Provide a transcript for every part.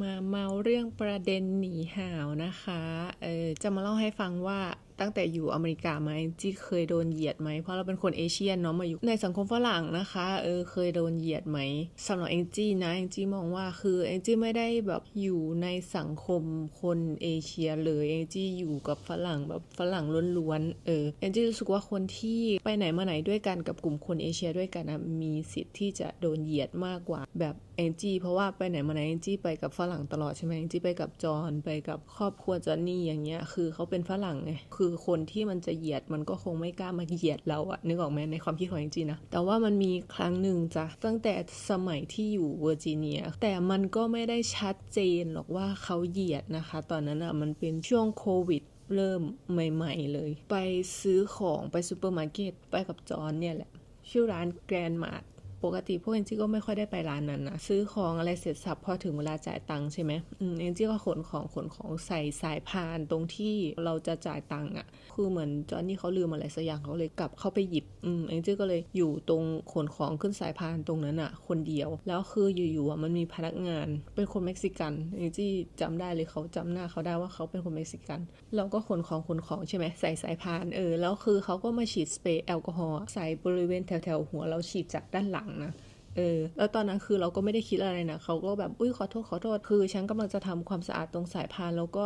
มาเมาเรื่องประเด็นหนีห่าวนะคะ เออจะมาเล่าให้ฟังว่าตั้งแต่อยู่อเมริกามาแองจี้เคยโดนเหยียดไหม เพราะเราเป็นคนเอเชียนเนาะมาอยู่ในสังคมฝรั่งนะคะ เออเคยโดนเหยียดไหมสำหรับแองจี้นะแองจี้มองว่าคือแองจี้ไม่ได้แบบอยู่ในสังคมคนเอเชียเลยแองจี้อยู่กับฝรั่งแบบฝรั่งล้วนๆเออแองจี้รู้สึกว่าคนที่ไปไหนมาไหนด้วยกันกับกลุ่มคนเอเชียด้วยกันนะมีสิทธิ์ที่จะโดนเหยียดมากกว่า แบบ แองจี้เพราะว่าไปไหนมาไหนแองจี้ไปกับฝรั่งตลอดใช่ไหมแองจี้ไปกับจอห์นไปกับครอบครัวจอนนี่อย่างเงี้ย คือเขาเป็นฝรั่งไงคือคนที่มันจะเหยียดมันก็คงไม่กล้ามาเหยียดเราอะนึกออกไหมในความคิดของแองจี้นะแต่ว่ามันมีครั้งหนึ่งจ้ะตั้งแต่สมัยที่อยู่เวอร์จิเนีย แต่มันก็ไม่ได้ชัดเจนหรอกว่าเขาเหยียดนะคะ ตอนนั้นอะมันเป็นช่วงโควิดเริ่มใหม่ ๆ เลย ไปซื้อของไปซูเปอร์มาร์เก็ตไปกับจอนเนี่ยแหละชื่อร้านแกรนมาร์ ปกติพวกเอ็นจี้ก็ไม่ค่อยได้ไปร้านนั้นนะซื้อของอะไรเสร็จสับพอถึงเวลาจ่ายตังค์ใช่ไหมเอ็นจี้ก็ขนของขนของใส่สายพานตรงที่เราจะจ่ายตังค์อะ คือเหมือนจอนนี่เขาลืมอะไรสักอย่างเขาเลยกลับเข้าไปหยิบอืมเอ็นจี้ก็เลยอยู่ตรงขนของขึ้นสายพานตรงนั้นอะ คนเดียวแล้วคืออยู่ๆมันมีพนักงาน เป็นคนเม็กซิกันเอ็นจี้จำได้เลยเขาจำหน้าเขาได้ว่าเขาเป็นคนเม็กซิกัน เราก็ขนของขนของใช่ไหมใส่สายพานเออแล้วคือเขาก็มาฉีดสเปรย์แอลกอฮอล์ใส่บริเวณแถวๆหัวเราฉีดจากด้านหลังนะเออแล้วตอนนั้นคือเราก็ไม่ได้คิดอะไรนะเขาก็แบบอุ้ยขอโทษขอโทษคือฉันกำลังจะทำความสะอาดตรงสายพานแล้วก็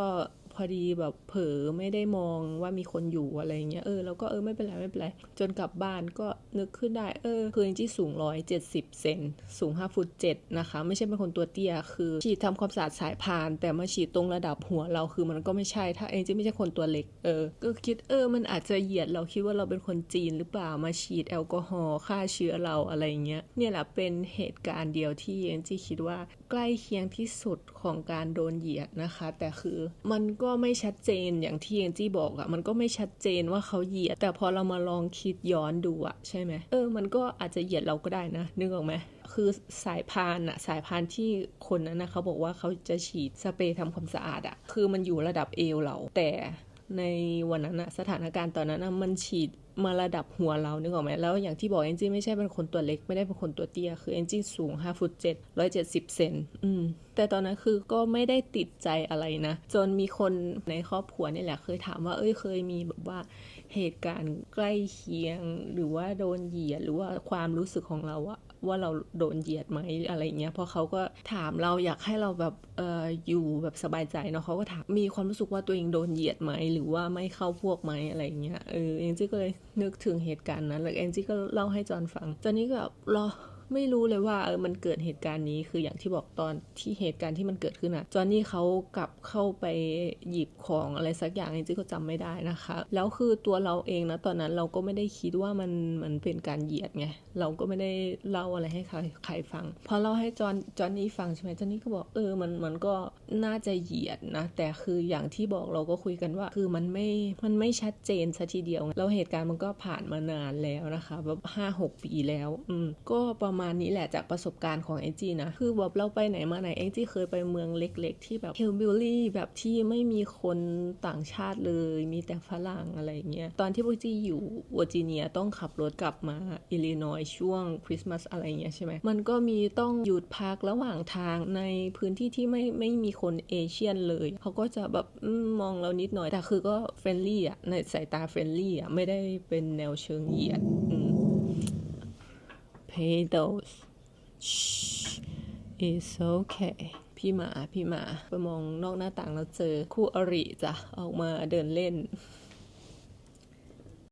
พอดีแบบเผลอไม่ได้มองว่ามีคนอยู่อะไรเงี้ยเออแล้วก็เออไม่เป็นไรไม่เป็นไรจนกลับบ้านก็นึกขึ้นได้เออคือจริงๆสูงร้อยเจ็ดสิบเซนสูงห้าฟุตเจ็ดนะคะ ไม่ใช่เป็นคนตัวเตี้ยคือฉีดทำความสะอาดสายพาน แต่มาฉีดตรงระดับหัวเราคือมันก็ไม่ใช่ถ้าเองจะไม่ใช่คนตัวเล็กเออก็คิดเออมันอาจจะเหยียดเราคิดว่าเราเป็นคนจีนหรือเปล่ามาฉีดแอลกอฮอล์ฆ่าเชื้อเราอะไรเงี้ยเนี่ยแหละเป็นเหตุการณ์เดียวที่เองจีคิดว่าใกล้เคียงที่สุดของการโดนเหยียดนะคะ แต่คือมันก็ไม่ชัดเจนอย่างที่เองจี้บอกอะมันก็ไม่ชัดเจนว่าเขาเหยียด แต่พอเรามาลองคิดย้อนดูอะใช่ไหมเออ มันก็อาจจะเหยียดเราก็ได้นะ นึกออกไหมคือสายพานอะสายพานที่คนนั้นนะเขาบอกว่าเขาจะฉีดสเปรย์ทำความสะอาดอะคือมันอยู่ระดับเอวเราแต่ ในวันนั้นอะสถานการณ์ตอนนั้นอะมันฉีดมาระดับหัวเรานึกออกไหมแล้วอย่างที่บอกเอนจี้ไม่ใช่เป็นคนตัวเล็กไม่ได้เป็นคนตัวเตี้ย คือเอนจี้สูง5ฟุต7 170 เซนอืมแต่ตอนนั้นคือก็ไม่ได้ติดใจอะไรนะ จนมีคนในครอบครัวนี่แหละ เคยถามว่า เอ้ยเคยมีแบบว่าเหตุการณ์ใกล้เคียง หรือว่าโดนเหยียดหรือว่าความรู้สึกของเราอะ ว่าเราโดนเหยียดไหมอะไรเงี้ยเพราะเขาก็ถามเราอยากให้เราแบบเอออยู่แบบสบายใจเนาะเขาก็ถามมีความรู้สึกว่าตัวเองโดนเหยียดไหมหรือว่าไม่เข้าพวกไหมอะไรเงี้ยเออเองจี้ก็เลยนึกถึงเหตุการณ์นั้นแล้วเองจี้ก็เล่าให้จอนฟังจอนนี้ก็แบบรอ ไม่รู้เลยว่าเออมันเกิดเหตุการณ์นี้คืออย่างที่บอกตอนที่เหตุการณ์ที่มันเกิดขึ้นอะจอนนี่เขากลับเข้าไปหยิบของอะไรสักอย่างจริงๆก็จำไม่ได้นะคะ แล้วคือตัวเราเองนะตอนนั้นเราก็ไม่ได้คิดว่ามันมันเป็นการเหยียดไงเราก็ไม่ได้เล่าอะไรให้ใครใครฟังพอเล่าให้จอนจอนนี่ฟังใช่ไหมจอนนี่ก็บอกเออมันมันก็น่าจะเหยียดนะแต่คืออย่างที่บอกเราก็คุยกันว่า คือมันไม่มันไม่ชัดเจนซะทีเดียวแล้วเหตุการณ์มันก็ผ่านมานานแล้วนะคะแบบห้าหกปีแล้ว อืมก็ประมาณมานี้แหละจากประสบการณ์ของเอจีนะ คือแบบเราไปไหนมาไหนเอจีเคยไปเมืองเล็ก ๆ ที่แบบเฮลบิลลี่แบบที่ไม่มีคนต่างชาติเลย มีแต่ฝรั่งอะไรเงี้ย ตอนที่พวกจีอยู่เวอร์จิเนียต้องขับรถกลับมาอิลลินอยช่วงคริสต์มาสอะไรเงี้ยใช่ไหมมันก็มีต้องหยุดพักระหว่างทางในพื้นที่ที่ไม่ไม่มีคนเอเชียนเลยเขาก็จะแบบมองเรานิดหน่อยแต่คือก็เฟรนลี่อะในสายตาเฟรนลี่อะไม่ได้เป็นแนวเชิงเหยียด pay those it's okay พี่หมา พี่หมา ไปมองนอกหน้าต่างแล้วเจอคู่อริจ้ะ ออกมาเดินเล่น